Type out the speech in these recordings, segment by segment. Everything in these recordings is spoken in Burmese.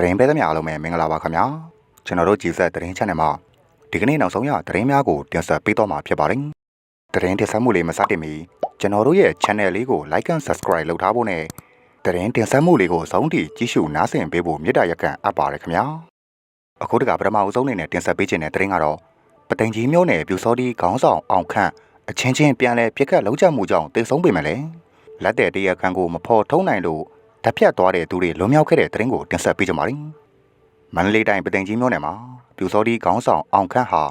တရင်ပေးသမျှအားလုံးပဲမင်္ဂလာပါခင်ဗျာကျွန်တော်တို့ကြည်ဆက်တရင် channel မှာဒီကနေ့နောက်ဆုံးရတရင်များကိုတင်ဆက်ပေးတော့မှာဖြစ်ပါတယ်တရင်တင်ဆက်မှုလေးမစတင်မီကျွန်တော်တို့ရဲ့ channel လေးကို like and subscribe လုပ်ထားဖို့နဲ့တရင်တင်ဆက်မှုလေးကိုစောင့်တည်ကြည့်ရှုနားဆင်ပေးဖို့မေတ္တာရက်ခံအပ်ပါတယ်ခင်ဗျာအခုတကပထမအဦးဆုံးအနေနဲ့တင်ဆက်ပေးခြင်းတဲ့တရင်ကတော့ပသိမ်ကြီးမျိုးနယ်ပြူစောတီခေါင်းဆောင်အောင်ခန့်အချင်းချင်းပြန်လဲပြက်ခတ်လောက်ကြမှုကြောင့်တေဆုံးပေမဲ့လည်းလက်တဲ့တရားခံကိုမဖော်ထုံးနိုင်လို့ တပ်ဖြတ်သွားတဲ့သူတွေလွန်မြောက်ခဲ့တဲ့တရင်ကိုတင်ဆက်ပေးကြပါမယ်မန္တလေးတိုင်းပသိမ်ကြီးမျိုးနယ်မှာပြူစောတီခေါင်းဆောင်အောင်ခန့်ဟာ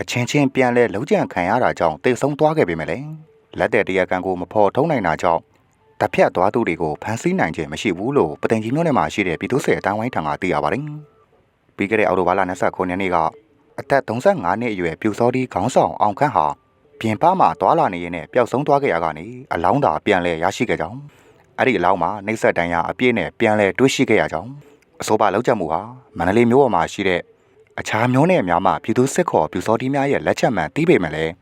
အချင်းချင်းပြန်လဲလောက်ကြံခံရတာကြောင့်တေဆုံးသွားခဲ့ပေမဲ့လည်းလက်တဲ့တရားခံကိုမဖော်ထုံးနိုင်တာကြောင့်တပ်ဖြတ်သွားသူတွေကိုဖမ်းဆီးနိုင်ခြင်းမရှိဘူးလို့ပသိမ်ကြီးမျိုးနယ်မှာရှိတဲ့ပြည်သူ့ဆယ်အတန်းဝိုင်းထံကသိရပါတယ်ပြီးခဲ့တဲ့အောက်တိုဘာလ29ရက်နေ့ကအသက်35နှစ်အရွယ်ပြူစောတီခေါင်းဆောင်အောင်ခန့်ဟာပြင်ပမှာသွာလာနေရင်းနဲ့ပျောက်ဆုံးသွားခဲ့ရကနေအလောင်းသာပြန်လဲရရှိခဲ့ကြောင်း အဲ့ဒီအလောင်းမှာနှိမ့်ဆက်တန်းရအပြည့်နဲ့ပြန်လဲတွေ့ရှိခဲ့ရကြောင်းအဆိုပါလောက်ချက်မှုဟာမန္တလေးမြို့ပေါ်မှာရှိတဲ့အခြားမျိုးနယ်များမှာပြည်သူစစ်ခေါ်ပြူစောတီများရဲ့လက်ချက်မှန်သိပေမဲ့လည်း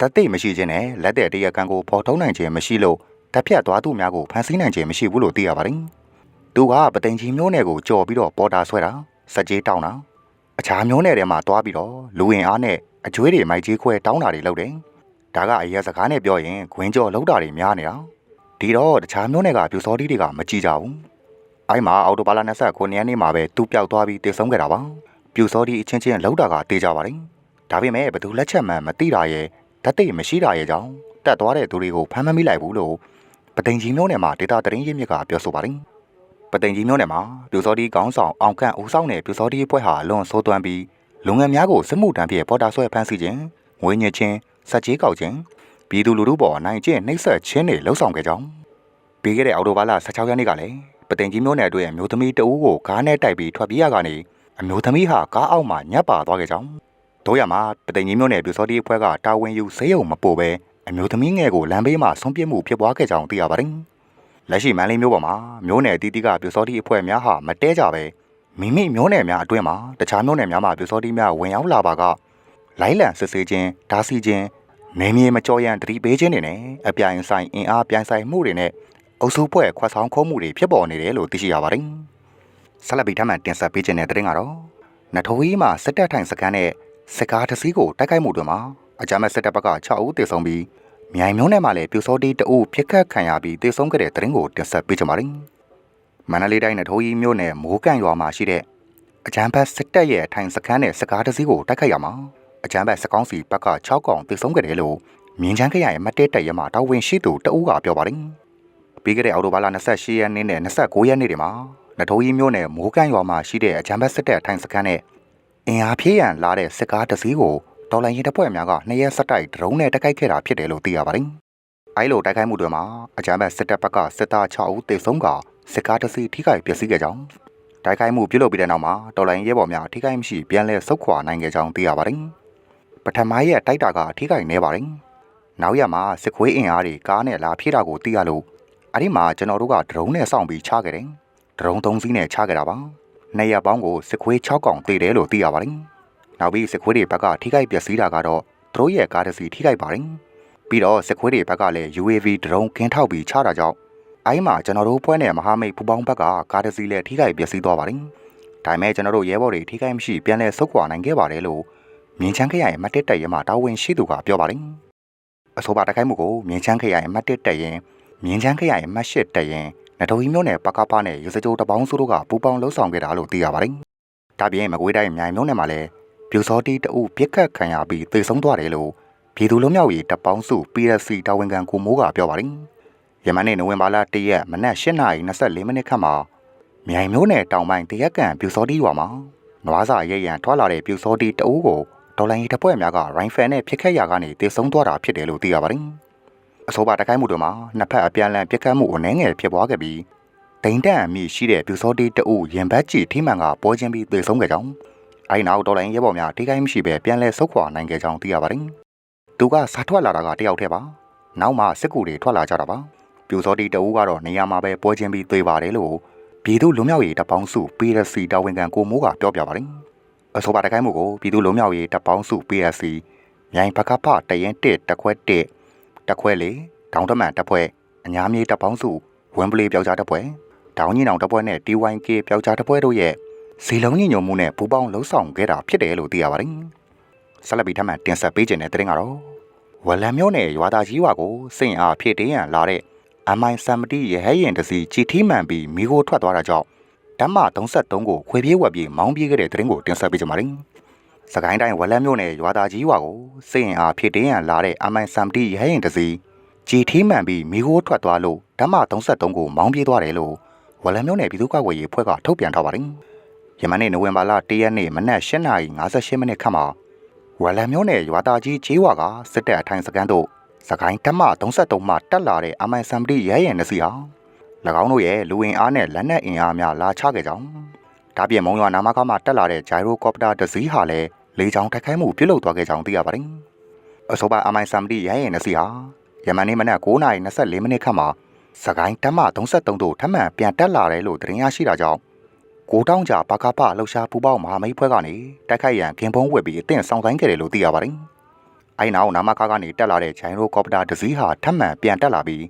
တသိမရှိခြင်းနဲ့လက်တဲ့တရားခံကိုဖော်ထုတ်နိုင်ခြင်းမရှိလို့တပ်ဖြတ်သွားသူများကိုဖမ်းဆီးနိုင်ခြင်းမရှိဘူးလို့သိရပါတယ်။သူကပသိမ်ကြီးမျိုးနယ်ကိုကြော်ပြီးတော့ပေါ်တာဆွဲတာစက်ကြီးတောင်းတာအခြားမျိုးနယ်ထဲမှာသွားပြီးတော့လူဝင်အားနဲ့အကျွေးတွေမိုက်ကြီးခွဲတောင်းတာတွေလုပ်တယ်။ဒါကအရေးစကားနဲ့ပြောရင်ခွင်းကြော်လောက်တာတွေများနေတာ။ ဒီတော့တခြားမျိုးနယ်ကပြူစောတီတွေကမကြည့်ကြဘူး။အဲ့မှာအော်တိုဘာလ29ရက်နေ့မှာပဲသူ့ပျောက်သွားပြီးတည်ဆုံးခဲ့တာပါ။ပြူစောတီအချင်းချင်းလောက်တာကတေးကြပါတယ်။ဒါပေမဲ့ဘသူလက်ချက်မှန်မသိတာရဲ့ဓာတ်သိမရှိတာရဲ့ကြောင့်တက်သွားတဲ့သူတွေကိုဖမ်းမမိလိုက်ဘူးလို့ပသိမ်ကြီးမျိုးနယ်မှာဒေတာတရင်ရင်းမြစ်ကပြောဆိုပါတယ်။ပသိမ်ကြီးမျိုးနယ်မှာပြူစောတီကောင်းဆောင်အောင်ကန့်ဦးဆောင်တဲ့ပြူစောတီအဖွဲ့ဟာလွန်ဆိုးသွမ်းပြီးလူငယ်များကိုစစ်မှုထမ်းဖြင့်ပေါ်တာဆွဲဖမ်းဆီးခြင်းငွေညစ်ခြင်းစက်ကြီးကောက်ခြင်း ပြည်သူလူထုပေါ်နိုင်ကျင့်နှိပ်စက်ခြင်းတွေလှုံ့ဆော်ခဲ့ကြောင်းပြီးခဲ့တဲ့အောက်တိုဘာလ16ရက်နေ့ကလည်းပသိမ်ကြီးမျိုးနယ်အတွင်းအမျိုးသမီးတဦးကိုကားနဲ့တိုက်ပြီးထွက်ပြေးရကနေအမျိုးသမီးဟာကားအောက်မှာညပ်ပါသွားခဲ့ကြောင်းတို့ရမှာပသိမ်ကြီးမျိုးနယ်ပြူစောတီအဖွဲ့ကတာဝန်ယူဈေးရုံမပို့ပဲအမျိုးသမီးငယ်ကိုလမ်းဘေးမှာဆုံးပြစ်မှုဖြစ်ပွားခဲ့ကြောင်းသိရပါတယ်။လက်ရှိမန္တလေးမြို့ပေါ်မှာမျိုးနယ်အသီးသီးကပြူစောတိအဖွဲ့များဟာမတဲကြပဲမိမိမျိုးနယ်များအတွင်းမှာတခြားမျိုးနယ်များမှာပြူစောတိများဝင်ရောက်လာပါကလိုင်းလံစစ်ဆေးခြင်းဓာစီခြင်း နေမြေမကြောရန်တတိပေးခြင်းတွေနဲ့အပြိုင်ဆိုင်အင်အားပြိုင်ဆိုင်မှုတွေနဲ့အုပ်စုဖွဲ့ခွက်ဆောင်ခုံးမှုတွေဖြစ်ပေါ်နေတယ်လို့သိရှိရပါတယ်။ဆက်လက်ပြီးထပ်မံတင်ဆက်ပေးခြင်းတဲ့တဲ့ရင်ကတော့နထိုးကြီးမှာစစ်တပ်ထိုင်စကန်နဲ့စစ်ကားတစ်စီးကိုတိုက်ခိုက်မှုတွေမှာအကြမ်းမဲ့စစ်တပ်ဘက်က6ဦးသေဆုံးပြီးမြိုင်မျိုးနယ်မှာလည်းပြူစောတီတအုပ်ပြစ်ခတ်ခံရပြီးသေဆုံးခဲ့တဲ့တရင်ကိုတင်ဆက်ပေးကြပါမယ်။မန္တလေးတိုင်းနထိုးကြီးမြို့နယ်မိုးကန်ရွာမှာရှိတဲ့အကြမ်းဖက်စစ်တပ်ရဲ့ထိုင်စခန်းနဲ့စကားတစည်းကိုတိုက်ခိုက်ရမှာ အကြမ်းဖက်စကောင်းစီဘက်က6កောင်သေဆုံးခဲ့တယ်လို့မြင်းချမ်းခရိုင်မတဲတက်ရမှာတာဝန်ရှိသူတအုပ်ကပြောပါတယ်။ပြီးခဲ့တဲ့အောက်တိုဘာလ28ရက်နေ့နဲ့29ရက်နေ့တွေမှာနထိုးကြီးမြို့နယ်မိုးကန်ရွာမှာရှိတဲ့အကြမ်းဖက်စစ်တပ်ထိုင်စခန်းနဲ့အင်အားဖြည့်ရန်လာတဲ့စစ်ကားတစည်းကိုတော်လိုင်းရင်တပ်ဖွဲ့များကနှစ်ရက်ဆက်တိုက်ဒရုန်းနဲ့တိုက်ခိုက်ခဲ့တာဖြစ်တယ်လို့သိရပါတယ်။အဲလိုတိုက်ခိုက်မှုတွေမှာအကြမ်းဖက်စစ်တပ်ဘက်ကစစ်သား6ဦးသေဆုံးကစစ်ကားတစ်စီးထိခိုက်ပျက်စီးခဲ့ကြောင်းတိုက်ခိုက်မှုပြုလုပ်ပြီးတဲ့နောက်မှာတော်လိုင်းရဲဘော်များထိခိုက်မရှိပြန်လည်ဆုတ်ခွာနိုင်ခဲ့ကြောင်းသိရပါတယ်။ ပထမရဲ့တိုက်တာကထိခိုက်နေပါတယ်။နောက်ရမှာစစ်ခွေးအင်အားတွေကားနဲ့လာဖြည့်တာကိုသိရလို့အဲ့ဒီမှာကျွန်တော်တို့ကဒရုန်းနဲ့စောင့်ပြီးချခဲ့တယ်။ဒရုန်း၃စီးနဲ့ချခဲ့တာပါ။နေရပေါင်းကိုစစ်ခွေး6កောင်တေတယ်လို့သိရပါတယ်။နောက်ပြီးစစ်ခွေးတွေဘက်ကထိခိုက်ပျက်စီးတာကတော့သူတို့ရဲ့ကားတစ်စီးထိခိုက်ပါတယ်။ပြီးတော့စစ်ခွေးတွေဘက်ကလည်း UAV ဒရုန်းကင်းထောက်ပြီးချတာကြောင့်အိုင်းမှာကျွန်တော်တို့ဖွဲ့နဲ့မဟာမိတ်ပူပေါင်းဘက်ကကားတစ်စီးလည်းထိခိုက်ပျက်စီးသွားပါတယ်။ဒါပေမဲ့ကျွန်တော်တို့ရဲဘော်တွေထိခိုက်မရှိပြန်လည်ဆုတ်ခွာနိုင်ခဲ့ပါတယ်လို့ မြင်းချမ်းခရိုင်မတ်တက်တက်ရဲမှာတာဝန်ရှိသူကပြောပါတယ်။အဆိုပါတိုက်ခိုက်မှုကိုမြင်းချမ်းခရိုင်မတ်တက်တက်ရင်မြင်းချမ်းခရိုင်မတ်ရှစ်တက်ရင်နတော်ကြီးမျိုးနယ်ပကပနဲ့ရစကြိုတပေါင်းစုတို့ကပူပေါင်းလှုပ်ဆောင်ခဲ့တာလို့သိရပါတယ်။ဒါပြင်မကွေးတိုင်းမြိုင်မျိုးနယ်မှာလည်းပြူစောတီတအုပ်ပြစ်ခတ်ခံရပြီးသေဆုံးသွားတယ်လို့ပြည်သူ့လူမျိုးရေးတပ်ပေါင်းစု PSC တာဝန်ခံကိုမိုးကပြောပါတယ်။ယမန်နေ့နိုဝင်ဘာလ၁ရက်မနက်၈ :24 မိနစ်ခန့်မှာမြိုင်မျိုးနယ်တောင်ပိုင်းတရက်ကန်ပြူစောတီရွာမှာနွားစာရဲရန်ထွက်လာတဲ့ပြူစောတီတအုပ်ကို ဒေါ်လာရီတပ်ဖွဲ့များကရိုင်းဖန်နဲ့ပြစ်ခတ်ရာကနေသေဆုံးသွားတာဖြစ်တယ်လို့သိရပါတယ်။အဆိုပါတိုက်ခိုက်မှုတွေမှာနှစ်ဖက်အပြန်အလှန်ပြစ်ခတ်မှုအနှဲငယ်ဖြစ်ပွားခဲ့ပြီးဒိန်တန်အမိရှိတဲ့ပြူစောတီတအုပ်ရင်ဘတ်ကြီးထိမှန်ကပွဲချင်းပြီးသေဆုံးခဲ့ကြောင်းအဲဒီနောက်ဒေါ်လာရဲဘော်များထိခိုက်မရှိပဲပြန်လဲဆုတ်ခွာနိုင်ခဲ့ကြောင်းသိရပါတယ်။သူကစားထွက်လာတာကတယောက်တည်းပါ။နောက်မှစစ်ကူတွေထွက်လာကြတာပါ။ပြူစောတီတအုပ်ကတော့နေရာမှာပဲပွဲချင်းပြီးသေပါတယ်လို့ပြည်သူ့လူမျိုးရေးတပ်ပေါင်းစု PRC တာဝန်ခံကိုမိုးကပြောပြပါတယ်။ အဆိုပါတကိုင်းမှုကိုပြည်သူ့လူမျိုးရေးတပ်ပေါင်းစု PRC မြိုင်ဘကဖတရင်1တက်ခွဲ1တက်ခွဲ4ဒေါင်းတမန်တပ်ဖွဲ့အညာမြေတပ်ပေါင်းစုဝမ်ပလီပျောက်ကြားတပ်ဖွဲ့ဒေါင်းကြီးနောင်တပ်ဖွဲ့နဲ့ TYK ပျောက်ကြားတပ်ဖွဲ့တို့ရဲ့စီလုံးညညုံမှုနဲ့ပူပေါင်းလှုပ်ဆောင်ခဲ့တာဖြစ်တယ်လို့သိရပါတယ်။ဆက်လက်ပြီးထပ်မံတင်ဆက်ပေးခြင်းတဲ့တဲ့ရင်ကတော့ဝလံမျိုးနဲ့ရွာသားကြီးဝါကိုစိတ်အားဖြစ်တင်းရန်လာတဲ့အမိုင်စံမတိရဟဲရင်တစီကြည်ထီးမှန်ပြီးမိကိုထွက်သွားတာကြောင့် ဓမ္မ33ကိုခွေပြေးဝက်ပြေးမောင်းပြေးခဲ့တဲ့တဲ့ရင်ကိုတင်ဆက်ပေးကြပါမယ်။စကိုင်းတိုင်းဝလံမျိုးနဲ့ရွာသားကြီးဝါကိုစိတ်အားဖြစ်တင်းရန်လာတဲ့အမိုင်စံမတိရဟရင်တစီကြည်ထီးမှန်ပြီးမိကိုထွက်သွားလို့ဓမ္မ33ကိုမောင်းပြေးသွားတယ်လို့ဝလံမျိုးနဲ့ပြည်သူ့ကာကွယ်ရေးအဖွဲ့ကထုတ်ပြန်ထားပါတယ်။ယမနေ့နိုဝင်ဘာလ1ရက်နေ့မနက်8:58မိနစ်ခန့်မှာဝလံမျိုးနယ်ရွာသားကြီးချေးဝါကစစ်တပ်အထိုင်စခန်းတို့စကိုင်းဓမ္မ33မှတက်လာတဲ့အမိုင်စံပတိရဲရင်နှစီဟာ၎ င်းတို့ရဲ့လူဝင်အားနဲ့လက်နက်အင်အားများလာချခဲ့ကြောင်းဒါပြင်မုံရွာနာမကမှတက်လာတဲ့ဂျိုင်ရိုကော်ပတာတစ်စီးဟာလည်းလေကြောင်းတိုက်ခိုက်မှုပြုလုပ်သွားခဲ့ကြောင်းသိရပါတယ်။အဆိုပါအမိုင်စံပတိရဲရင်နှစီဟာယမနေ့မနက်9:24မိနစ်ခန့်မှာစကိုင်းဓမ္မ33တို့ထပ်မံပြန်တက်လာတယ်လို့သတင်းရရှိတာကြောင့်ကိုတောင်းကြဘာကာပလှုပ်ရှားပူပေါင်းမဟာမိတ်ဖွဲ့ကနေတိုက်ခိုက်ရန်ခင်ဖုံးဝက်ပြီးအသင့်ဆောင်ဆိုင်ခဲ့တယ်လို့သိရပါတယ်။အဲဒီနောက်နာမကားကနေတက်လာတဲ့ဂျိုင်ရိုကော်ပတာတစ်စီးဟာထပ်မံပြန်တက်လာပြီး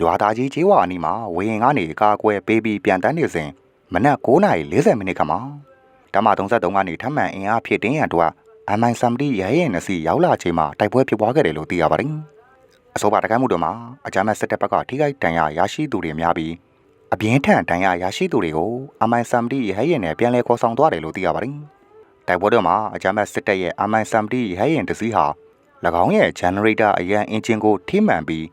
ရွာသားကြီးချေးဝါအနီးမှာဝေရင်ကနေကာကွယ်ပေးပြီးပြန်တန်းနေစဉ်မနက်9:40မိနစ်ခန့်မှာဓမ္မ33ကနေထပ်မံအင်အားဖြစ်တင်းရန်တို့အမိုင်စံပတိရဲရဲနစီရောက်လာချိန်မှာတိုက်ပွဲဖြစ်ပွားခဲ့တယ်လို့သိရပါတယ်။အဆိုပါတကိုင်းမှုတို့မှာအကြမ်းမဲ့စစ်တပ်ဘက်ကထိခိုက်ဒဏ်ရာရရှိသူတွေများပြီးအပြင်းထန်တန်ရရရှိသူတွေကိုအမိုင်စံပတိရဟရင်နဲ့ပြန်လည်ခေါ်ဆောင်သွားတယ်လို့သိရပါတယ်။တိုက်ပွဲတော်မှာအကြမ်းဖက်စစ်တပ်ရဲ့အမိုင်စံပတိရဟရင်တစည်းဟာ၎င်းရဲ့ generator အရန်အင်ဂျင်ကိုထိမှန်ပြီး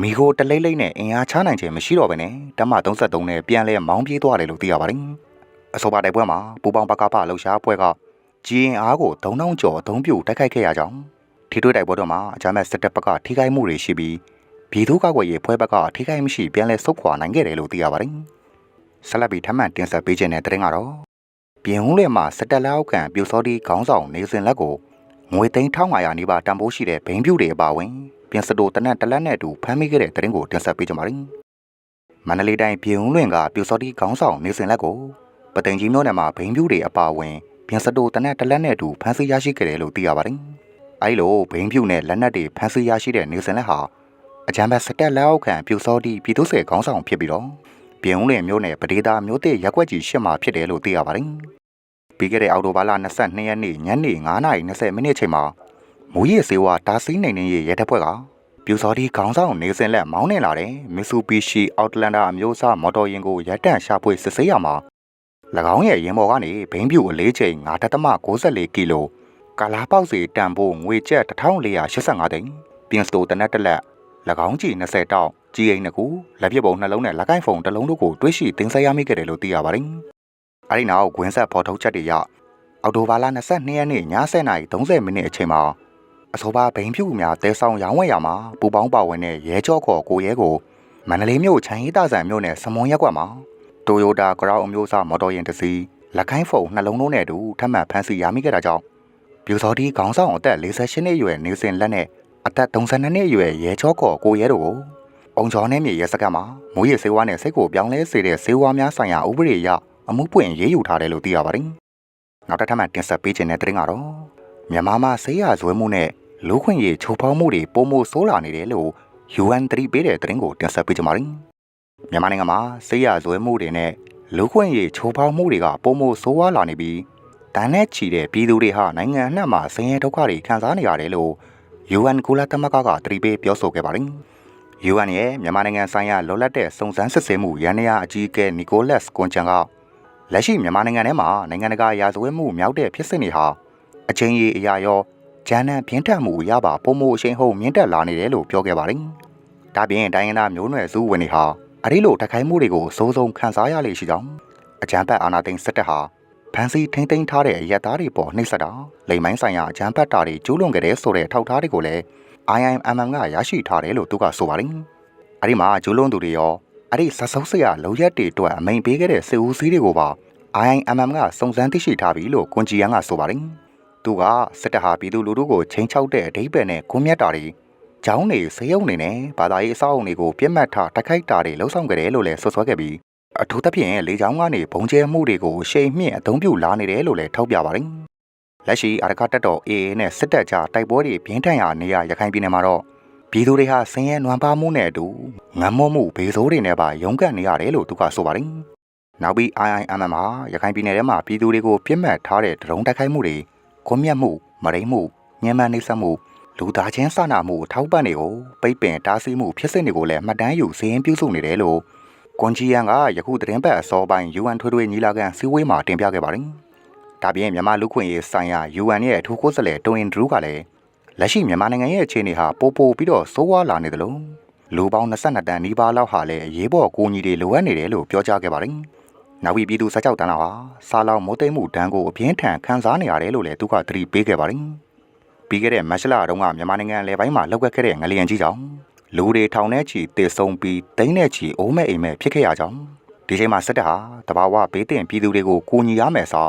မီကိုတလိမ့်လိမ့်နဲ့အင်အားချနိုင်ခြင်းမရှိတော့ဘဲနဲ့တမ33နဲ့ပြန်လဲမောင်းပြေးသွားတယ်လို့သိရပါတယ်။အဆိုပါတိုက်ပွဲမှာပူပေါင်းပကပလှုပ်ရှားပွဲကဂျီအင်အားကို3000ကျော်အသုံးပြုတိုက်ခိုက်ခဲ့ရကြောင်းထိတွေ့တိုက်ပွဲတော်မှာအကြမ်းဖက်စစ်တပ်ဘက်ကထိခိုက်မှုတွေရှိပြီးပြည်သူ့ကာကွယ်ရေးဖွဲ့ဘက်ကထိခိုက်မရှိပြန်လဲဆုတ်ခွာနိုင်ခဲ့တယ်လို့သိရပါတယ်။ဆက်လက်ပြီးထပ်မံတင်ဆက်ပေးခြင်းတဲ့တဲ့ရင်ကတော့ပြင်ဦးလွင်မှာစက်တက်လောက်ကန်ပြူစောတီခေါင်းဆောင်နေစဉ်လက်ကိုငွေသိန်း1500နီးပါးတန်ဖိုးရှိတဲ့ဘိန်းပြူတွေအပါအဝင် ပြင်စတိုတနက်တလက်နဲ့အတူဖမ်းမိခဲ့တဲ့တဲ့ရင်ကိုတင်ဆက်ပေးကြပါမယ်။မန္တလေးတိုင်းပြင်ဦးလွင်ကပြူစောတီခေါင်းဆောင်နေစဉ်လက်ကိုပသိမ်ကြီးမြို့နယ်မှာဘိန်းပြူတွေအပါအဝင်ပြင်စတိုတနက်တလက်နဲ့အတူဖမ်းဆီးရရှိခဲ့တယ်လို့သိရပါတယ်။အဲဒီလိုဘိန်းပြူနဲ့လက်နက်တွေဖမ်းဆီးရရှိတဲ့နေစဉ်လက်ဟာအကြမ်းဖက်စတက်လက်အောက်ခံပြူစောတိပြည်သူ့ဆယ်ခေါင်းဆောင်ဖြစ်ပြီးတော့ပြင်ဦးလင်မျိုးနယ်ပဒေသာမျိုးတဲ့ရက်ွက်ကြီးရှစ်မှာဖြစ်တယ်လို့သိရပါတယ်။ပြီးခဲ့တဲ့အောက်တိုဘာလ22ရက်နေ့ညနေ9:20မိနစ်ချိန်မှာ မူရည်စေဝါတာစီးနိုင်နေရဲ့ရဲတပ်ဖွဲ့ကပြူစောတိခေါင်းဆောင်နေစဉ်လက်မောင်းနေလာတဲ့မစ်ဆူဘီရှီအောက်တလန်ဒါအမျိုးအစားမော်တော်ယာဉ်ကိုရပ်တန့်ရှာဖွေစစ်ဆေးရမှာ၎င်းရဲ့ရင်ပေါ်ကနေဘိန်းပြူအလေးချိန်9.64ကီလိုကာလာပေါက်စီတန်ဖို့ငွေကျပ်1485သိန်းပြင်စတိုတနက်တလက်၎င်းကြီး20တောက်ကြီးအိမ်နှစ်ခုလက်ပြပုံနှလုံးနဲ့လက်ကိုင်းဖုံတစ်လုံးတို့ကိုတွဲရှိတင်ဆက်ရမိခဲ့တယ်လို့သိရပါတယ်။အဲဒီနောက်ဂွင်းဆက်ဖော်ထုတ်ချက်တွေရအော်တိုဘာလ22ရက်နေ့ည7:30မိနစ်အချိန်မှာ အဆိုပါဘိန်းဖြူများတဲဆောင်ရောင်းဝယ်ရမှာပူပေါင်းပါဝင်တဲ့ရဲကြောခေါ်ကိုရဲကိုမန္တလေးမြို့ချမ်းရီတာဆန်မြို့နယ်စမွန်ရက်ကွက်မှာတိုယိုတာဂရောင်းအမျိုးအစားမော်တော်ယာဉ်တစ်စီးလက်ကိုင်းဖုံနှလုံးတို့နဲ့အတူထပ်မံဖမ်းဆီးရမိခဲ့တာကြောင့်ပြူစော်ဒီခေါင်းဆောင်အသက်48နှစ်အရွယ်နေစဉ်လက်နဲ့အသက်32နှစ်အရွယ်ရဲချောခေါ်ကိုရဲတို့ကိုအုံချောနဲ့မြေရဲစခန်းမှာမူရည်စေဝါနဲ့စိတ်ကိုပြောင်းလဲစေတဲ့စေဝါများဆိုင်ရာဥပဒေအရအမှုပွင့်ရေးယူထားတယ်လို့သိရပါတယ်။နောက်တစ်ထပ်မှတင်ဆက်ပေးခြင်းတဲ့တင်ကတော့မြန်မာမှာဆေးရဇွဲမှုနဲ့ လူခွင့်ရေးချိုးဖောက်မှုတွေပုံမိုဆိုးလာနေတယ်လို့ UN 3ပေးတဲ့တင်ကိုတင်ဆက်ပေးကြပါမယ်။မြန်မာနိုင်ငံမှာဆေးရဇွဲမှုတွေနဲ့လူခွင့်ရေးချိုးဖောက်မှုတွေကပုံမိုဆိုးဝါးလာနေပြီးတန်နဲ့ချီတဲ့ပြည်သူတွေဟာနိုင်ငံအနှံ့မှာဆင်းရဲဒုက္ခတွေခံစားနေရတယ်လို့ UN ကုလသမဂ္ဂကတတိပေးပြောဆိုခဲ့ပါတယ်။ UN ရဲ့မြန်မာနိုင်ငံဆိုင်ရာလောလတ်တဲ့စုံစမ်းစစ်ဆေးမှုရန်ရာအကြီးအကဲနီကိုလက်စ်ကွန်ချန်ကလက်ရှိမြန်မာနိုင်ငံထဲမှာနိုင်ငံတကာရာဇဝတ်မှုမြောက်တဲ့ဖြစ်စဉ်တွေဟာအချင်းကြီးအရာရော ဂျန်နံပြင်းထန်မှုရပါပုံမှုအရှိန်ဟုန်မြင့်တက်လာနေတယ်လို့ပြောခဲ့ပါတယ်။ဒါပြင်တိုင်းရင်းသားမျိုးနွယ်စုဝင်တွေဟာအဒီလိုတခိုင်းမှုတွေကိုစိုးစုံခံစားရလေရှိကြောင်းအကြမ်းဖက်အာဏာသိမ်းစစ်တပ်ဟာဖန်စီထိမ့်သိမ်းထားတဲ့အရက်သားတွေပေါ်နှိပ်စက်တာလိမ်မိုင်းဆိုင်ရာအကြမ်းဖက်တာတွေကျူးလွန်ခဲ့တဲ့ဆိုတဲ့ထောက်ထားတွေကိုလည်း IIMM ကရရှိထားတယ်လို့သူကဆိုပါတယ်။အဲဒီမှာကျူးလွန်သူတွေရောအဲ့ဒီဆက်ဆုပ်စရာလုံရက်တွေအတွက်အမိန်ပေးခဲ့တဲ့စစ်ဦးစီးတွေကိုပါ IIMM ကစုံစမ်းသိရှိထားပြီလို့ကွန်ဂျီယန်ကဆိုပါတယ်။ သူကစစ်တပ်ဟာပြည်သူလူထုကိုချိန်ချောက်တဲ့အဓိပ္ပာယ်နဲ့ကွန်မြတ်တာတွေကျောင်းနေစေယုံနေနဲ့ဘာသာရေးအဆောက်အုံတွေကိုပြစ်မှတ်ထားတိုက်ခိုက်တာတွေလှုံ့ဆော်ခဲ့တယ်လို့လည်းဆွဆွဲခဲ့ပြီးအထူးသဖြင့်လေကြောင်းကနေဘုံကျဲမှုတွေကိုရှိန်မြင့်အသုံးပြုလာနေတယ်လို့လည်းထောက်ပြပါတယ်။လက်ရှိအာရကတက်တော် AA နဲ့စစ်တပ်ကြားတိုက်ပွဲတွေပြင်းထန်ရာနေရရခိုင်ပြည်နယ်မှာတော့ပြည်သူတွေဟာဆင်းရဲနွမ်းပါမှုနဲ့အတူငမ်းမောမှုဘေးဆိုးတွေနဲ့ပါရုန်းကန်နေရတယ်လို့သူကဆိုပါတယ်။နောက်ပြီး IIMM မှာရခိုင်ပြည်နယ်ထဲမှာပြည်သူတွေကိုပြစ်မှတ်ထားတဲ့ဒရုန်းတိုက်ခိုက်မှုတွေ ကွန်မြတ်မှုမရိမှုညှဉ်းပန်းနှိပ်စက်မှုလူသားချင်းစာနာမှုအထောက်ပံ့တွေကိုပိတ်ပင်တားဆီးမှုဖြစ်စဉ်တွေကိုလည်းမှတ်တမ်းယူစည်ရင်းပြုစုနေတယ်လို့ကွန်ဂျီယန်ကယခုသတင်းပတ်အစောပိုင်း UN ထွေထွေညီလာခံစည်းဝေးမှာတင်ပြခဲ့ပါတယ်။ဒါပြင်မြန်မာလူခွင့်ရေးဆိုင်ရာ UN ရဲ့အထူးကိုယ်စားလှယ်တိုအင်ဒရူးကလည်းလက်ရှိမြန်မာနိုင်ငံရဲ့အခြေအနေဟာပိုပိုပြီးတော့ဆိုးဝါးလာနေတယ်လို့လူပေါင်း22တန်းနီးပါးလောက်ဟာလည်းအရေးပေါ်အကူအညီတွေလိုအပ်နေတယ်လို့ပြောကြားခဲ့ပါတယ်။ နောက်ပြီးပြည်သူစကြောက်တန်းလောက်ဟာစားလောင်မိုးသိမ်းမှုဒဏ်ကိုအပြင်းထန်ခံစားနေရတယ်လို့လည်းသူကသတိပေးခဲ့ပါတယ်။ပြီးခဲ့တဲ့မတ်လတုန်းကမြန်မာနိုင်ငံလယ်ပိုင်းမှာလောက်ခဲ့တဲ့ငလျင်ကြီးကြောင့်လူတွေထောင်ထဲချီတေဆုံးပြီးတိန်းနဲ့ချီအိုးမဲ့အိမ်မဲ့ဖြစ်ခဲ့ရကြောင်းဒီချိန်မှာစစ်တပ်ဟာတဘာဝဘေးတင်ပြည်သူတွေကိုကူညီရမယ်ဆို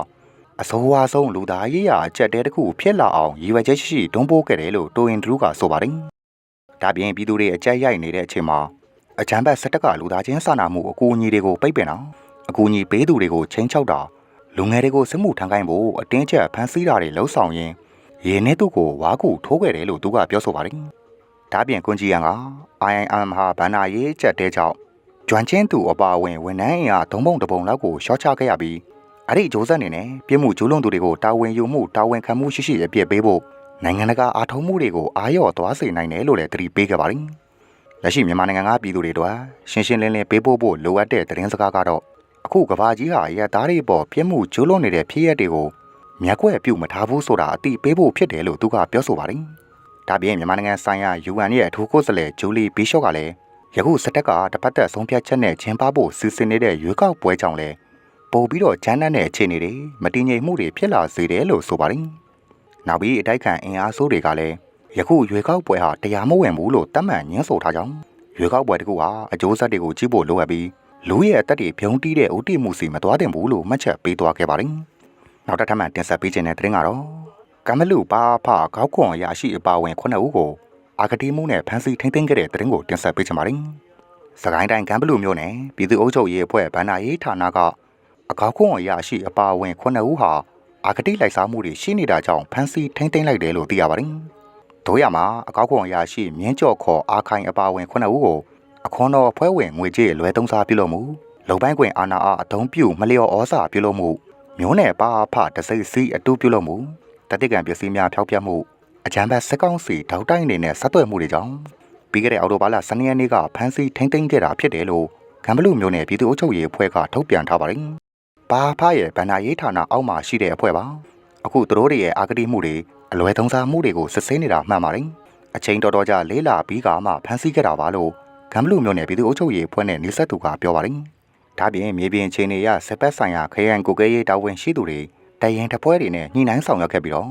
အစိုးအဆုံးလူသားရေးရာအချက်တဲတစ်ခုဖြစ်လာအောင်ရည်ရွယ်ချက်ရှိရှိတွန်းပိုးခဲ့တယ်လို့တိုအင်ဒရူးကဆိုပါတယ်။ဒါပြင်ပြည်သူတွေအကြက်ရိုက်နေတဲ့အချိန်မှာအချမ်းဘတ်စစ်တပ်ကလူသားချင်းစာနာမှုအကူအညီတွေကိုပိတ်ပင်အောင် အကူအညီပေးသူတွေကိုချိန်ချောက်တာလူငယ်တွေကိုစစ်မှုထမ်းခိုင်းဖို့အတင်းကျပ်ဖမ်းဆီးတာတွေလှုံ့ဆော်ရင်းရေနဲ့သူ့ကိုဝါကူထိုးခဲ့တယ်လို့သူကပြောဆိုပါတယ်။ဒါပြင်ကွန်ဂျီယန်က IIM ဟာဗန္နာရေးချက်တဲကြောင့်ကျွမ်းချင်းသူအပါအဝင်ဝန်ထမ်းအင်အားသုံးပုံတစ်ပုံလောက်ကိုရှော့ချခဲ့ရပြီးအဲ့ဒီဂျိုးဆက်အနေနဲ့ပြစ်မှုကျူးလွန်သူတွေကိုတာဝန်ယူမှုတာဝန်ခံမှုရှိရှိအပြစ်ပေးဖို့နိုင်ငံတကာအားထုတ်မှုတွေကိုအားလျော့သွားစေနိုင်တယ်လို့လည်းသတိပေးခဲ့ပါတယ်။လက်ရှိမြန်မာနိုင်ငံကပြည်သူတွေတို့ရှင်းရှင်းလင်းလင်းပေးပို့ဖို့လိုအပ်တဲ့သတင်းစကားကတော့ အခုကဘာကြီးဟာရသားတွေပေါ်ပြစ်မှုကျူးလွန်နေတဲ့ဖြစ်ရပ်တွေကိုမျက်ကွယ်ပြုတ်မထားဘူးဆိုတာအတိပေးဖို့ဖြစ်တယ်လို့သူကပြောဆိုပါတယ်။ဒါပြင်မြန်မာနိုင်ငံဆိုင်ရာ UN ရဲ့အထူးကိုယ်စားလှယ်ဂျူလီဘီရှော့ကလည်းယခုစစ်တပ်ကတပတ်သက်ဆုံးဖြတ်ချက်နဲ့ကျင်းပဖို့စီစဉ်နေတဲ့ရွေးကောက်ပွဲကြောင့်လည်းပို့ပြီးတော့ဂျမ်းနတ်တဲ့အခြေအနေတွေမတည်ငြိမ်မှုတွေဖြစ်လာစေတယ်လို့ဆိုပါတယ်။နောက်ပြီးအတိုက်ခံအင်အားစုတွေကလည်းယခုရွေးကောက်ပွဲဟာတရားမဝင်ဘူးလို့တတ်မှတ်ညှင်းဆိုထားကြောင်းရွေးကောက်ပွဲတကူဟာအကျိုးဆက်တွေကိုကြည့်ဖို့လိုအပ်ပြီး လူရဲ့အသက်တွေဖြုံးတီးတဲ့ဥတီမှုစီမသွားတင်ဘူးလို့မှတ်ချက်ပေးသွားခဲ့ပါတယ်။နောက်တစ်ထပ်မှတင်ဆက်ပေးခြင်းတဲ့သတင်းကတော့ကမလူပါဖကောက်ခွန်ရရှိအပါဝင်9ဦးကိုအာကတိမှုနဲ့ဖမ်းဆီးထိန်းသိမ်းခဲ့တဲ့သတင်းကိုတင်ဆက်ပေးချင်ပါတယ်။စကိုင်းတိုင်းကံဘလူမျိုးနယ်ပြည်သူ့အုပ်ချုပ်ရေးအဖွဲ့ဗန္နာရေးဌာနကအကောက်ခွန်အရာရှိအပါအဝင်9ဦးဟာအာဂတိလိုက်စားမှုတွေရှိနေတာကြောင့်ဖမ်းဆီးထိန်းသိမ်းလိုက်တယ်လို့သိရပါတယ်။တို့ရမှာအကောက်ခွန်အရာရှိမြင်းကျော်ခေါ်အာခိုင်အပါအဝင်9ဦးကို အခွန်တော်အဖွဲ့ဝင်ငွေကြေးလွဲသုံးစားပြုလုပ်မှုလုံပိုင်းကွင်အာနာအားအသုံးပြုမလျော်ဩစာပြုလုပ်မှုမျိုးနယ်ပါဖတစိတ်စီအတူပြုလုပ်မှုတတိကံပစ္စည်းများဖျောက်ဖျက်မှုအကြမ်းဖက်စက်ကောင်းစီထောက်တိုင်းနေနဲ့ဆက်သွယ်မှုတွေကြောင့်ပြီးခဲ့တဲ့အောက်တိုဘာလ12ရက်နေ့ကဖမ်းဆီးထိန်းသိမ်းခဲ့တာဖြစ်တယ်လို့ကံဘလူမျိုးနယ်ပြည်သူ့အုပ်ချုပ်ရေးအဖွဲ့ကထုတ်ပြန်ထားပါတယ်။ဘာဖရဲ့ဗန္နာရေးဌာနအောက်မှာရှိတဲ့အဖွဲ့ပါ။အခုသူတို့တွေရဲ့အာဂတိမှုတွေအလွယ်သုံးစားမှုတွေကိုစစ်ဆေးနေတာမှန်ပါတယ်။အချိန်တော်တော်ကြာလေးလာပြီးကမှဖမ်းဆီးခဲ့တာပါလို့ ကံဘလူမျိုးနယ်ပြည်သူ့အုပ်ချုပ်ရေးအဖွဲ့နဲ့နေဆက်သူကပြောပါတယ်။ဒါပြင်မြေပြင်အခြေအနေအရစပက်ဆိုင်ရာခရိုင်ကိုကဲရေးတာဝန်ရှိသူတွေတရင်တပွဲတွေနဲ့ညှိနှိုင်းဆောင်ရွက်ခဲ့ပြီးတော့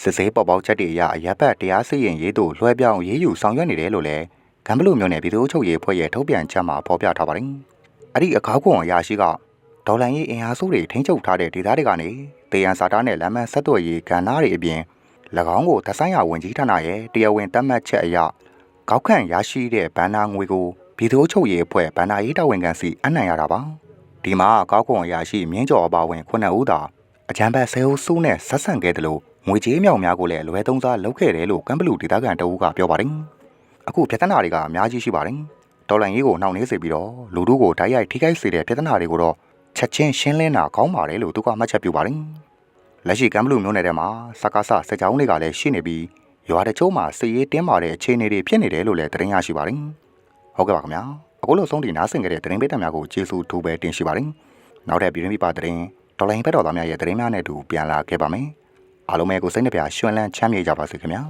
စစ်ဆေးပေါ်ပေါက်ချက်တွေအရအရက်ဘတ်တရားစီရင်ရေးတို့လွှဲပြောင်းရေးယူဆောင်ရွက်နေတယ်လို့လည်းကံဘလူမျိုးနယ်ပြည်သူ့အုပ်ချုပ်ရေးအဖွဲ့ရဲ့ထုတ်ပြန်ချက်မှာဖော်ပြထားပါတယ်။အဲ့ဒီအကောက်ခွန်အရာရှိကဒေါ်လာရေးအင်အားစုတွေထိန်းချုပ်ထားတဲ့ဒေသတွေကနေတေယန်စာတာနဲ့လမ်းမဆက်သွယ်ရေးကဏ္ဍတွေအပြင်၎င်းကိုသက်ဆိုင်ရာဝန်ကြီးဌာနရဲ့တရားဝင်သတ်မှတ်ချက်အရ ကောက်ခံရရှိတဲ့ဘဏ္ဍာငွေကိုပြည်သူ့ချုပ်ရေးအဖွဲ့ဘဏ္ဍာရေးတာဝန်ခံစီအနှံ့ရတာပါဒီမှာကောက်ခွန်ရရှိမြင်းကျော်အပါဝင်ခုနှစ်ဦးသာအကြံဘတ်ဆဲအုပ်စုနဲ့ဆက်ဆံခဲ့တယ်လို့ငွေကြေးမြောင်များကိုလည်းလွယ်သုံးစားလုပ်ခဲ့တယ်လို့ကမ်ဘလူဒေသခံတအူးကပြောပါတယ်အခုပြဿနာတွေကအများကြီးရှိပါတယ်ဒေါ်လာရေးကိုနှောင့်နှေးစေပြီးတော့လူတို့ကိုတိုက်ရိုက်ထိခိုက်စေတဲ့ပြဿနာတွေကိုတော့ချက်ချင်းရှင်းလင်းတာကောင်းပါတယ်လို့သူကမှတ်ချက်ပြုပါတယ်လက်ရှိကမ်ဘလူမျိုးနယ်ထဲမှာစကားဆစကြောင်းတွေကလည်းရှိနေပြီး ရွာတချို့မှာစစ်ရေးတင်းမာတဲ့အခြေအနေတွေဖြစ်နေတယ်လို့လည်းသတင်းရရှိပါတယ်ဟုတ်ကဲ့ပါခင်ဗျာအခုလိုဆုံးဒီနားဆင်ကြတဲ့သတင်းပေးသက်များကိုကျေးဇူးထူးပဲတင်ရှိပါတယ်နောက်ထပ်ပြည်တွင်းပြပသတင်းဒေါ်လာရင်ဘက်တော်သားများရဲ့သတင်းများနဲ့အတူပြန်လာခဲ့ပါမယ်အားလုံးပဲကိုစိတ်နှပြရွှင်လန်းချမ်းမြေ့ကြပါစေခင်ဗျာ